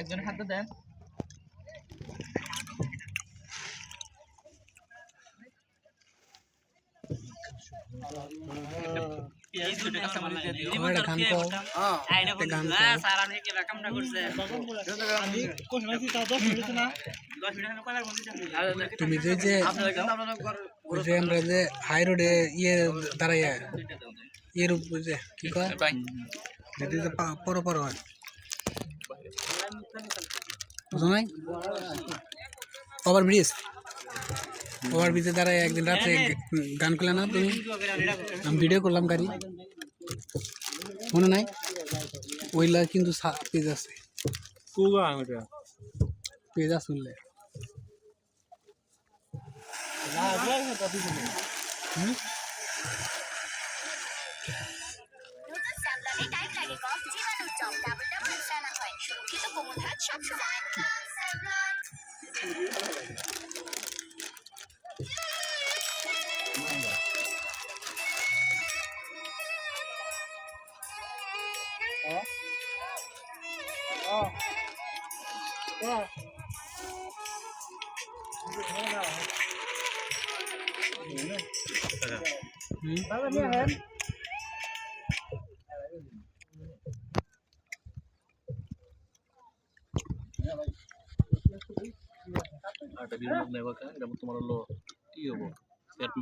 একজন খাদ্য দেন একটা গান কও একটা গান কও তুমি যে যে ওই যে আমরা যে হাই রোডে ইয়ে দাঁড়াইয়া ইয়ের উপরে যে কি কয় পরো পরো হয়। বুঝো নাই? ওভার ব্রিজ ওভার ব্রিজে দাঁড়ায় একদিন রাত্রে গান করলে না তুমি? আমি ভিডিও করলাম গাড়ি। মনে নাই? ওইলা কিন্তু পেজ আছে। পেজ আছে উল্লে দ্রুত জীবাণু জম ডাবল ডাবল ফেনা হয় সুরক্ষিত কোমল হাত সবসময় আর একটা ভিডিও নেব এটা তোমার হলো কি হব? সেট